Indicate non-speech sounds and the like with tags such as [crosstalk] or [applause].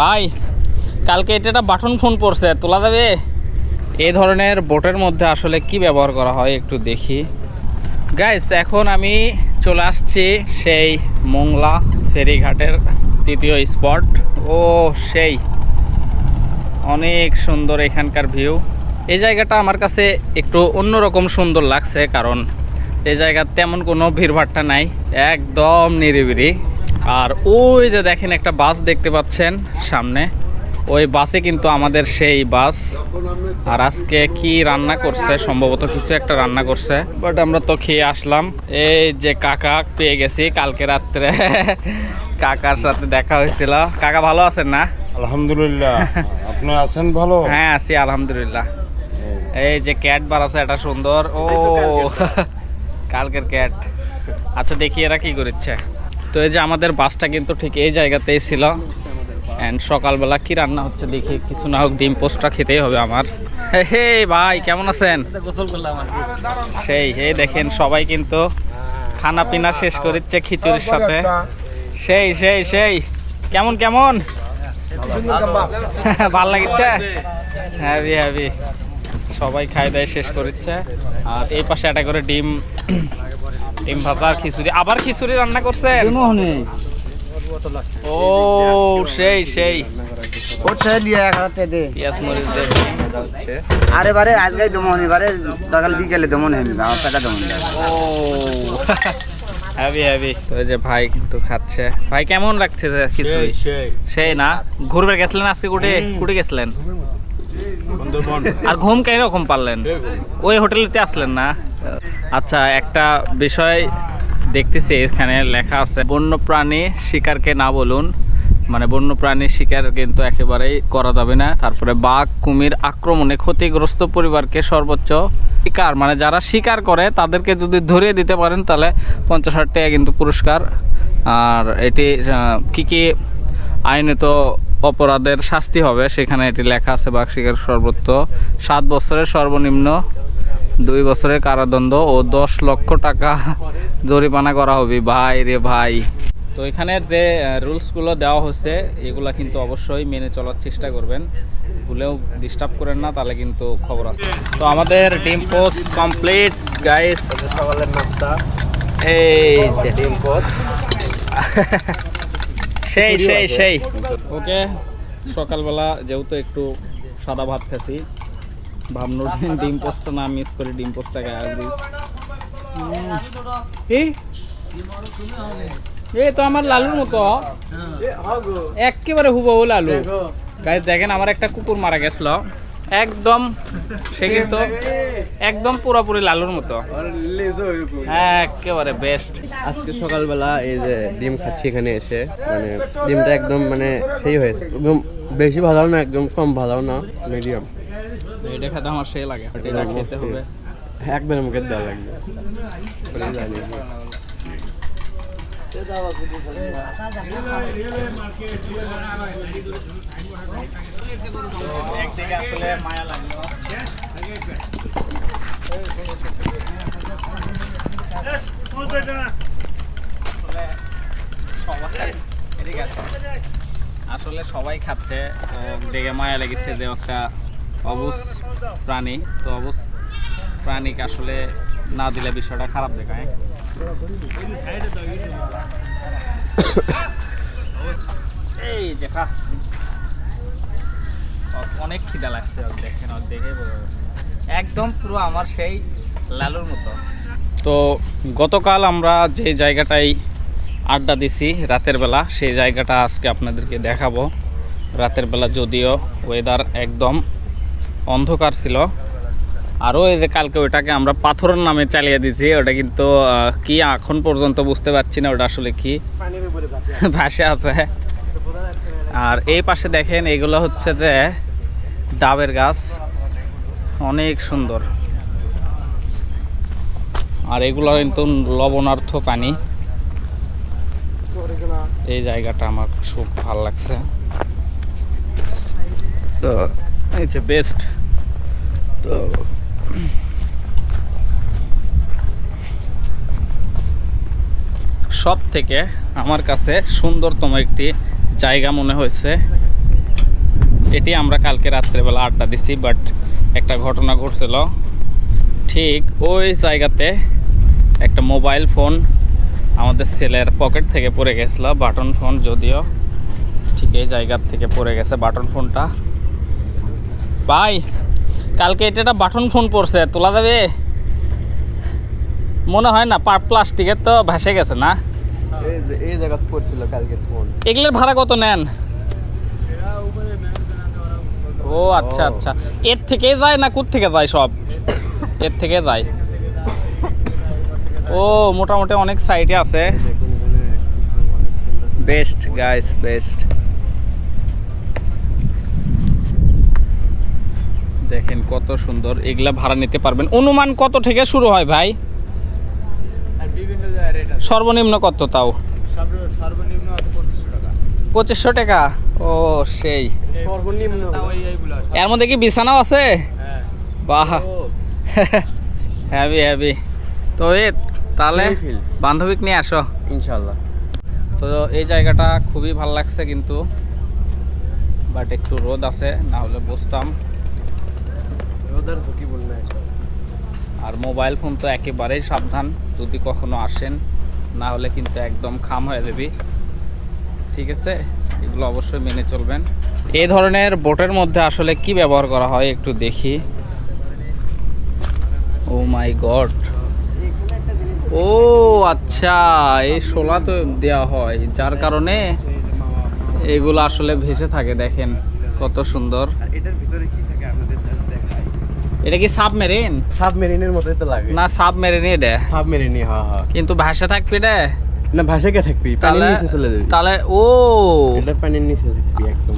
ভাই, কালকে এটা একটা বাটন ফোন পড়ছে, তোলা যাবে? এই ধরনের বোটের মধ্যে আসলে কি ব্যবহার করা হয় একটু দেখি। গাইস এখন আমি চলে আসছি সেই মোংলা ফেরিঘাটের তৃতীয় স্পট। ও, সেই। অনেক সুন্দর এখানকার ভিউ। এই জায়গাটা আমার কাছে একটু অন্যরকম সুন্দর লাগছে, কারণ এই জায়গার তেমন কোনো ভিড়ভাট্টা নাই। একদম নিরিবিলি। আর ওই যে দেখেন একটা বাস দেখতে পাচ্ছেন সামনে। ওই বাসে কিন্তু আমাদের সেই বাস। আর আজকে কি রান্না করছে? সম্ভবত কিছু একটা রান্না করছে। বাট আমরা তো খেয়ে আসলাম। এই যে কাকা পেয়ে গেছি কালকে রাত্রে। [laughs] কাকার সাথে দেখা হয়েছিল। কাকা ভালো আছেন না? আলহামদুলিল্লাহ। [laughs] আপনি আছেন ভালো? হ্যাঁ আছি আলহামদুলিল্লাহ। এই যে ক্যাট বার আছে এটা সুন্দর। ও [laughs] কালকের ক্যাট। আচ্ছা দেখি এরা কি করেছে তো এই যে আমাদের বাসটা কিন্তু ঠিক এই জায়গাতেই ছিল। অ্যান্ড সকালবেলা কি রান্না হচ্ছে দেখি কিছু না হোক ডিম পোস্টটা খেতেই হবে আমার। হে ভাই কেমন আছেন? সেই হে দেখেন সবাই কিন্তু খানা পিনা শেষ করেছে খিচুড়ির সাথে। সেই সেই সেই কেমন কেমন? ভালো। [laughs] লাগিচ্ছে? হ্যাভি হ্যাভি সবাই খাই দায় শেষ করেছে আর এই পাশে একটা করে ডিম ডিম ভাজা আর খিচুড়ি। আবার খিচুড়ি রান্না করছে ও সেই সেই। আরে বারে আজকে দমন এবারে সকাল বিকেলে দমন আমার টাকা দমন ও হ্যাভি হ্যাভি তো যে ভাই কিন্তু খাচ্ছে। ভাই কেমন লাগছে যে খিচুড়ি? সেই না? ঘুরবে গেছিলেন আজকে কুটে? কুটে গেছিলেন? আর ঘুম কেন রকম পারলেন? ওই হোটেলেতে আসলেন না? আচ্ছা একটা বিষয় দেখতেছি এখানে লেখা আছে বন্য প্রাণী শিকারকে না বলুন। মানে বন্য প্রাণী শিকার কিন্তু একেবারেই করা যাবে না। তারপরে বাঘ কুমির আক্রমণে ক্ষতিগ্রস্ত পরিবারকে সর্বোচ্চ শিকার। মানে যারা শিকার করে তাদেরকে যদি ধরিয়ে দিতে পারেন তাহলে পঞ্চাশ হাজার টাকা কিন্তু পুরস্কার। আর এটি কি কি আইনত অপরাধের শাস্তি হবে। সেখানে এটি লেখা আছে বাঘ শিকার সর্বোচ্চ সাত বছরের সর্বনিম্ন দুই বছরের কারাদণ্ড ও দশ লক্ষ টাকা জরিমানা করা হবে। ভাই রে ভাই। তো এখানে যে রুলসগুলো দেওয়া হচ্ছে এগুলা কিন্তু অবশ্যই মেনে চলার চেষ্টা করবেন। ভুলেও ডিস্টার্ব করেন না তাহলে কিন্তু খবর আছে। তো আমাদের ডিম পোস্ট কমপ্লিট গাইস সকালের নাস্তা এই যে। ডিম পোস্ট। [laughs] সেই সেই সেই। ওকে সকালবেলা যেহেতু একটু সাদা ভাত খাসি ভাবনো ডিম পোস্ত না মিস করে ডিম পোস্টটা গায়ে দিই। উম, এই? এই তো আমার লালুর মতো। একেবারে হুবহু লালু। গাইজ দেখেন আমার একটা কুকুর মারা গেছিল। একদম সে কিন্তু একদম পুরোপুরি লালুর মতো। হ্যাঁ একেবারে বেস্ট আজকে সকালবেলা এই যে ডিম খাচ্ছি এখানে এসে মানে ডিমটা একদম মানে সেই হয়েছে। একদম বেশি ভালো না একদম কম ভালো না মিডিয়াম এটা খেতে আমার সেই লাগে। এটা খেতে হবে। একবার মুখে দেওয়া লাগবে। আসলে সবাই- খাচ্ছে দেখে মায়া লেগেছে যে একটা অবুস প্রাণী। তো অবুস প্রাণীকে আসলে না দিলে বিষয়টা খারাপ দেখায়। এই যে অনেক খিদা লাগছে দেখেন দেখেই বোঝা যাচ্ছে। একদম পুরো আমার সেই লালুর মতো। তো গতকাল আমরা যে জায়গাটায় আড্ডা দিছি রাতের বেলা, সেই জায়গাটা আজকে আপনাদেরকে দেখাবো। রাতের বেলা যদিও ওয়েদার একদম অন্ধকার ছিল আরও এই যে কালকে ওটাকে আমরা পাথরের নামে চালিয়ে দিয়েছি ওটা কিন্তু কি এখন পর্যন্ত বুঝতে পারছি না ওটা আসলে কি। ভাসে আছে। আর এই পাশে দেখেন এগুলো হচ্ছে যে ডাবের গাছ। অনেক সুন্দর। আর এগুলো কিন্তু লবণার্থ পানি। এই জায়গাটা আমার খুব ভালো লাগছে। তো এই যে বেস্ট তো সব থেকে আমার কাছে সুন্দরতম একটি জায়গা মনে হয়েছে। এটি আমরা কালকে রাত্রেবেলা আড্ডা দিছি বাট একটা ঘটনা ঘটছিল। ঠিক ওই জায়গাতে একটা মোবাইল ফোন আমাদের ছেলের পকেট থেকে পড়ে গেছিল, বাটন ফোন যদিও। ঠিক এই জায়গার থেকে পড়ে গেছে বাটন ফোনটা। ভাই, কালকে এটা একটা বাটন ফোন পড়ছে, তোলা যাবে? মনে হয় না প্লাস্টিকের তো ভেসে গেছে না? এই জায়গা এগুলোর ভাড়া কত নেন? ও আচ্ছা আচ্ছা। এর থেকে যায় না কোথ থেকে যায় সব? এর থেকে যায়। ও, মোটামুটি অনেক সাইডে আছে। বেস্ট গাইস বেস্ট দেখেন কত সুন্দর। এগুলা ভাড়া নিতে পারবেন। অনুমান কত থেকে শুরু হয় ভাই? সর্বনিম্ন কত তাও? সর্বনিম্ন পঁচিশশো টাকা। ও সেই। সর্বনিম্ন। এর মধ্যে কি বিছানাও আছে? হ্যাঁ। বাহ। হ্যাভি হ্যাভি তো এ তাহলে বান্ধবীক নিয়ে আসো। ইনশাল্লাহ তো এই জায়গাটা খুবই ভালো লাগছে কিন্তু। বাট একটু রোদ আছে না হলে বসতাম। ওদের ঝুঁকিপূর্ণ আছে আর মোবাইল ফোন তো একেবারেই সাবধান, যদি কখনো আসেন, না হলে কিন্তু একদম খাম হয়ে যাবি। ঠিক আছে? এগুলো অবশ্যই মেনে চলবেন। এই ধরনের বোটের মধ্যে আসলে কি ব্যবহার করা হয় একটু দেখি। ও মাই গড। ও আচ্ছা এই শোলা তো দেওয়া হয়, যার কারণে এগুলো আসলে ভেসে থাকে, দেখেন, কত সুন্দর। এটার ভিতরে কি থাকে দেখাই এটা কি সাবমেরিন? সাবমেরিনের মতোই তো লাগে। না সাবমেরিন এটা সাবমেরিনই হ্যাঁ হ্যাঁ। কিন্তু ভাষা থাকবে এটা না ভাষা কে থাকবি? পানির তাহলে নিচে চলে যাবি। তাহলে ও। এটা পানির নিচে থাকবে একদম।